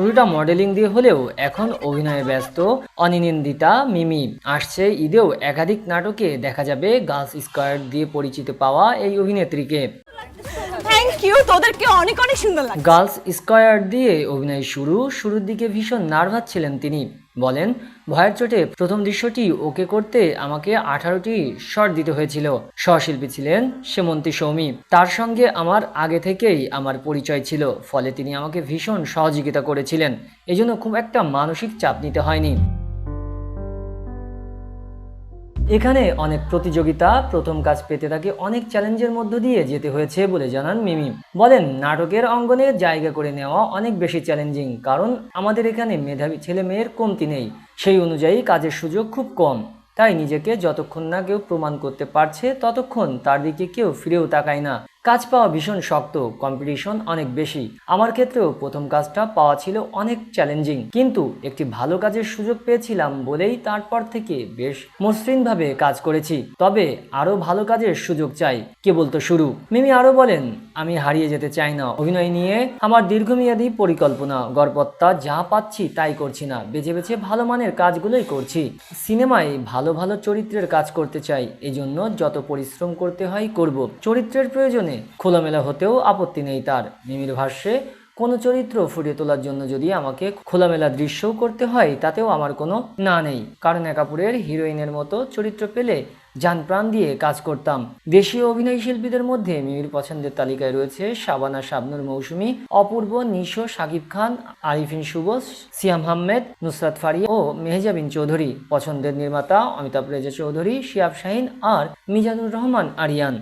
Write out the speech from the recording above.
শুরুটা মডেলিং দিয়ে হলেও এখন অভিনয়ে ব্যস্ত। অনিনিন্দিতা মিমি আসছে ঈদেও একাধিক নাটকে দেখা যাবে গার্লস স্কোয়াড দিয়ে পরিচিত পাওয়া এই অভিনেত্রীকে। থ্যাংক ইউ তোদেরকে অনেক অনেক সুন্দর লাগে গার্লস স্কোয়ার দিয়ে অভিনয় শুরু শুরুর দিকে ভীষণ নার্ভাস ছিলেন তিনি। বলেন, ভয়ের চোটে প্রথম দৃশ্যটি ওকে করতে আমাকে আঠারোটি শট দিতে হয়েছিল। সহশিল্পী ছিলেন সেমন্তী সৌমি। তার সঙ্গে আমার আগে থেকেই আমার পরিচয় ছিল, ফলে তিনি আমাকে ভীষণ সহযোগিতা করেছিলেন। এজন্য খুব একটা মানসিক চাপ নিতে হয়নি। এখানে অনেক প্রতিযোগিতা, প্রথম কাজ পেতে তাকে অনেক চ্যালেঞ্জের মধ্য দিয়ে যেতে হয়েছে বলে জানান মিমি। বলেন, নাটকের অঙ্গনে জায়গা করে নেওয়া অনেক বেশি চ্যালেঞ্জিং, কারণ আমাদের এখানে মেধাবী ছেলে মেয়ের কমতি নেই। সেই অনুযায়ী কাজের সুযোগ খুব কম। তাই নিজেকে যতক্ষণ না কেউ প্রমাণ করতে পারছে, ততক্ষণ তার দিকে কেউ ফিরেও তাকায় না। কাজ পাওয়া ভীষণ শক্ত কম্পিটিশন অনেক বেশি। আমার ক্ষেত্রেও প্রথম কাজটা পাওয়া ছিল অনেক চ্যালেঞ্জিং কিন্তু একটি ভালো কাজের সুযোগ পেয়েছিলাম বলেই তারপর থেকে বেশ মসৃণভাবে কাজ করেছি। তবে আরও ভালো কাজের সুযোগ চাই কেবল তো শুরু? মিমি আরও বলেন, আমি হারিয়ে যেতে চাই না, অভিনয় নিয়ে আমার দীর্ঘমেয়াদী পরিকল্পনা, গড়পত্তা যা পাচ্ছি তাই করছি না, বেছে বেছে ভালো মানের কাজগুলোই করছি। সিনেমায় ভালো ভালো চরিত্রের কাজ করতে চাই, এজন্য যত পরিশ্রম করতে হয় করব। চরিত্রের প্রয়োজনে খোলামেলা হতেও আপত্তি নেই তার। মিমির ভাষ্যে, কোনো চরিত্র ফুটিয়ে তোলার জন্য যদি আমাকে খোলামেলা দৃশ্যও করতে হয়, তাতেও আমার কোনো না নেই। কারণ কাপুরের হিরোইনের মতো চরিত্র পেলে যান প্রাণ দিয়ে কাজ করতাম। দেশীয় অভিনয় শিল্পীদের মধ্যে মিমির পছন্দের তালিকায় রয়েছে শাবানা শাবনুর মৌসুমী, অপূর্ব নিশো সাকিব খান, আরিফিন শুভ সিয়াম আহমেদ, নুসরাত ফারিয়া ও মেহজাবিন চৌধুরী। পছন্দের নির্মাতা অমিতাভ রেজা চৌধুরী, শিয়াব শাহিন আর মিজানুর রহমান আরিয়ান।